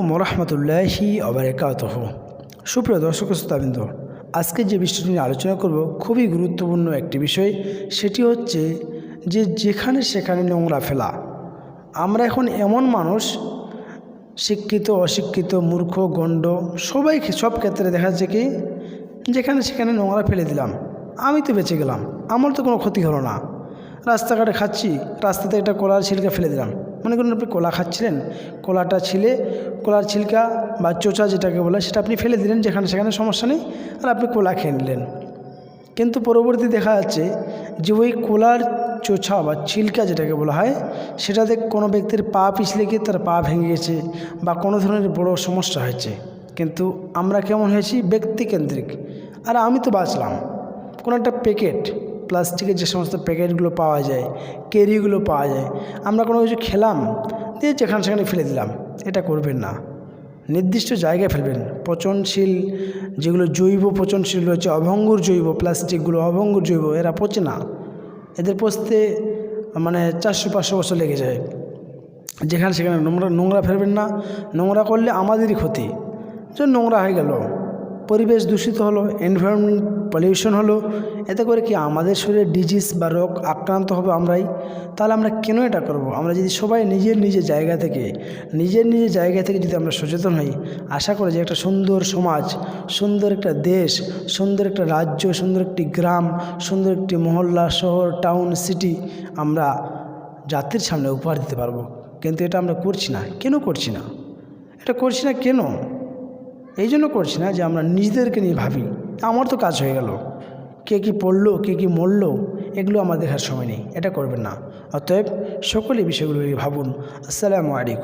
আলাইকুম ওরহমতুল্লাহি অবরাকাত সুপ্রিয় দর্শক শ্রোতাবৃন্দ আজকে যে বিষয়টি নিয়ে আলোচনা করব খুবই গুরুত্বপূর্ণ একটি বিষয়, সেটি হচ্ছে যে যেখানে সেখানে নোংরা ফেলা। আমরা এখন এমন মানুষ, শিক্ষিত, অশিক্ষিত, মূর্খ, গণ্ড, সবাই সব ক্ষেত্রে দেখা যাচ্ছে কি, যেখানে সেখানে নোংরা ফেলে দিলাম, আমি তো বেঁচে গেলাম, আমার তো কোনো ক্ষতি হলো না। রাস্তাঘাটে খাচ্ছি, রাস্তাতে একটা কলার ছিলকে ফেলে দিলাম। মনে করুন আপনি কলা খাচ্ছিলেন, কলাটা ছিলে কলার ছিলকা বা চোচা যেটাকে বলে, সেটা আপনি ফেলে দিলেন যেখানে সেখানে সমস্যা নেই, আর আপনি কলা খেয়ে নিলেন। কিন্তু পরবর্তী দেখা যাচ্ছে যে ওই কোলার চোছা বা ছিলকা যেটাকে বলা হয়, সেটাতে কোনো ব্যক্তির পা পিছলে গিয়ে তার পা ভেঙে গেছে বা কোনো ধরনের বড় সমস্যা হয়েছে। কিন্তু আমরা কেমন হয়েছি? ব্যক্তিকেন্দ্রিক। আর আমি তো বাঁচলাম। কোনো একটা প্যাকেট, প্লাস্টিকের যে সমস্ত প্যাকেটগুলো পাওয়া যায়, কেরিগুলো পাওয়া যায়, আমরা কোনো কিছু খেলাম, দিয়ে যেখানে সেখানে ফেলে দিলাম। এটা করবেন না। নির্দিষ্ট জায়গায় ফেলবেন। পচনশীল যেগুলো জৈব পচনশীল রয়েছে, অভঙ্গুর জৈব, প্লাস্টিকগুলো অভঙ্গুর জৈব, এরা পচে না। এদের পচতে মানে চারশো, পাঁচশো বছর লেগে যায়। যেখানে সেখানে নোংরা নোংরা ফেলবেন না। নোংরা করলে আমাদেরই ক্ষতি। যে নোংরা হয়ে গেল। পরিবেশ দূষিত হলো এনভায়রনমেন্ট পলিউশন হলো, এতে করে কি আমাদের শরীরে ডিজিজ বা রোগ আক্রান্ত হবে আমরাই? তাহলে আমরা কেন এটা করব? আমরা যদি সবাই নিজের নিজের জায়গা থেকে, নিজের নিজের জায়গা থেকে যদি আমরা সচেতন হই, আশা করি যে একটা সুন্দর সমাজ, সুন্দর একটা দেশ, সুন্দর একটা রাজ্য, সুন্দর একটি গ্রাম, সুন্দর একটি মহল্লা, শহর টাউন সিটি আমরা জাতির সামনে উপহার দিতে পারব। কিন্তু এটা আমরা করছি না। কেন করছি না? এটা করছি না কেন? এই জন্য করছি না যে আমরা নিজেদেরকে নিয়ে ভাবি। আমার তো কাজ হয়ে গেল। কে কি পড়ল, কে কি মরলো, এগুলো আমার দেখার সময় নেই। এটা করবেন না। অতএব সকলে বিষয়গুলো ভাবুন। আসসালামু আলাইকুম।